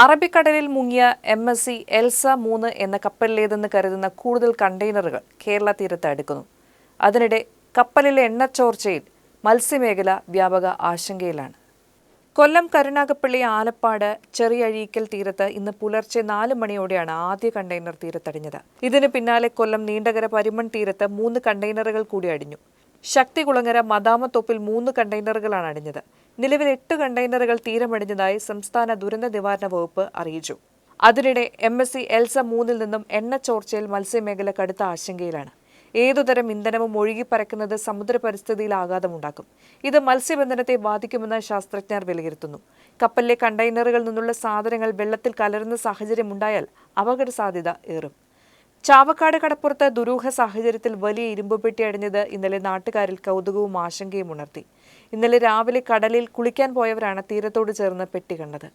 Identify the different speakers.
Speaker 1: അറബിക്കടലിൽ മുങ്ങിയ M S C Elsa മൂന്ന് എന്ന കപ്പലിലേതെന്ന് കരുതുന്ന കൂടുതൽ കണ്ടെയ്നറുകൾ കേരള തീരത്ത് അടുക്കുന്നു. അതിനിടെ കപ്പലിലെ എണ്ണച്ചോർച്ചയിൽ മത്സ്യമേഖല വ്യാപക ആശങ്കയിലാണ്. കൊല്ലം കരുനാഗപ്പള്ളി ആലപ്പാട് ചെറിയഴീക്കൽ തീരത്ത് ഇന്ന് പുലർച്ചെ നാല് മണിയോടെയാണ് ആദ്യ കണ്ടെയ്നർ തീരത്തടിഞ്ഞത്. ഇതിന് പിന്നാലെ കൊല്ലം നീണ്ടകര പരിമൺ തീരത്ത് മൂന്ന് കണ്ടെയ്നറുകൾ കൂടി അടിഞ്ഞു. ശക്തികുളങ്ങര മദാമത്തോപ്പിൽ മൂന്ന് കണ്ടെയ്നറുകളാണ് അടിഞ്ഞത് നിലവിൽ എട്ട് കണ്ടെയ്നറുകൾ തീരമടിഞ്ഞതായി സംസ്ഥാന ദുരന്ത നിവാരണ വകുപ്പ് അറിയിച്ചു. അതിനിടെ എം എസ് സി എൽസ മൂന്നിൽ നിന്നും എണ്ണ ചോർച്ചയിൽ മത്സ്യമേഖല കടുത്ത ആശങ്കയിലാണ്. ഏതുതരം ഇന്ധനവും ഒഴുകിപ്പറക്കുന്നത് സമുദ്ര പരിസ്ഥിതിയിൽ ആഘാതമുണ്ടാക്കും ഇത് മത്സ്യബന്ധനത്തെ ബാധിക്കുമെന്ന് ശാസ്ത്രജ്ഞർ വിലയിരുത്തുന്നു. കപ്പലിലെ കണ്ടെയ്നറുകളിൽ നിന്നുള്ള സാധനങ്ങൾ വെള്ളത്തിൽ കലരുന്ന സാഹചര്യമുണ്ടായാൽ അപകട സാധ്യത ഏറും. ചാവക്കാട് കടപ്പുറത്ത് ദുരൂഹ സാഹചര്യത്തിൽ വലിയ ഇരുമ്പുപെട്ടി അടിഞ്ഞത് ഇന്നലെ നാട്ടുകാരിൽ കൗതുകവും ആശങ്കയും ഉണർത്തി. ഇന്നലെ രാവിലെ കടലിൽ കുളിക്കാൻ പോയവരാണ് തീരത്തോട് ചേർന്ന് പെട്ടി കണ്ടത്.